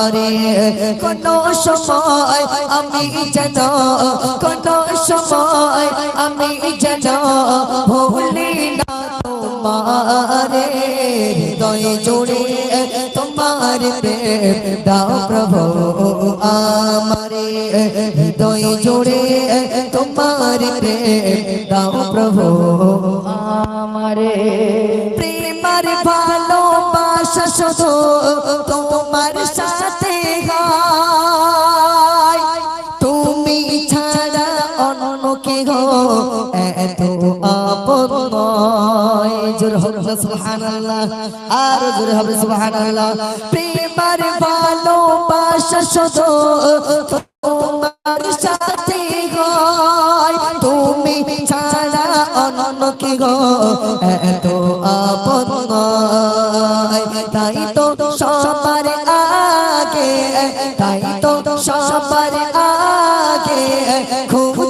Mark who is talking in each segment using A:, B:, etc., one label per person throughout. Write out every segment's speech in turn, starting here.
A: আমারে কোন সময় আমি যেন, কোন সময় আমি যেন ভুলি না তোমারে। হৃদয় জোড়ে তোমার প্রেম দাও প্রভু আমারে। হৃদয় জোড়ে তোমার প্রেম দাও প্রভু আমারে। প্রেমার ভালোবাসা শুধু গো, এত আপন নয়। জোর হবে সুবহানাল্লাহ। আর জোর তুমি ছাড়া কে গো? এত আপন তাই তো সবার আগে, তাই তো সবার আগে তোমারে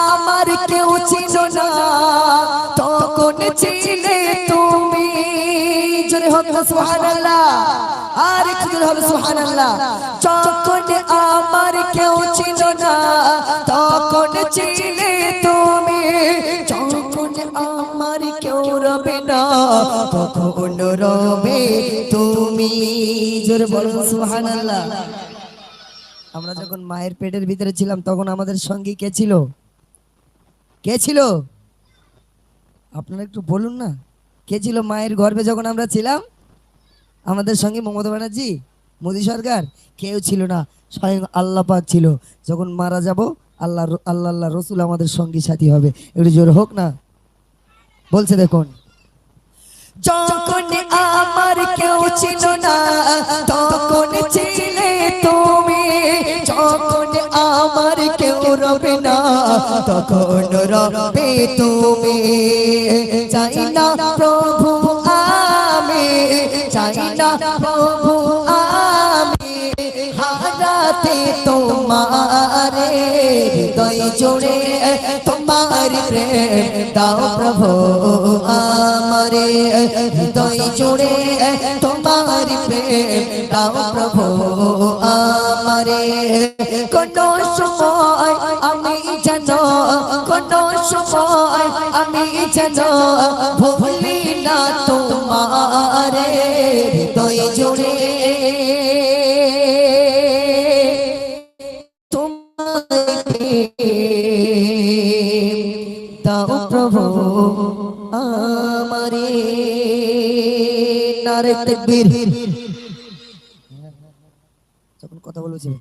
A: আমার কেউ ছিল না, তখন ছিলে তুমি। জোরে হোক সুবহানাল্লাহ। আর একটু জোরে হবে, সুবহানাল্লাহ। যখন আমার কেউ ছিল না, তখন ছিলে তুমি। যখন আমার কেউ রবে না, তখন রবে তুমি। জোরে বলুন, সুবহানাল্লাহ। আমরা যখন মায়ের পেটের ভিতরে ছিলাম তখন আমাদের সঙ্গে কে ছিল? কে ছিল? আপনারা একটু বলুন না। কে ছিল মায়ের গর্ভে যখন আমরা ছিলাম? আমাদের সঙ্গে মমতা ব্যানার্জি মোদী সরকার কেউ ছিল না। স্বয়ং আল্লাহ পাক ছিল। যখন মারা যাব আল্লাহ আল্লাহ আল্লাহ রসুল আমাদের সঙ্গী সাথী হবে। একটু জোর হোক না? বলছে দেখুন। যখন আমার কেউ ছিল না, তখন রবে তুমি চাই না প্রভু আমি, চাই না প্রভু আমি। হারাতে তোমারে হৃদয় জোড়ে তোমার প্রেম দাও প্রভু আমারে। হৃদয় জোড়ে তোমার প্রেম দাও প্রভু আমারে। কোন সময় আমি যেন ভুলি না তোমারে প্রভু আমারে। নারে তকবীর যখন কথা বলছিল।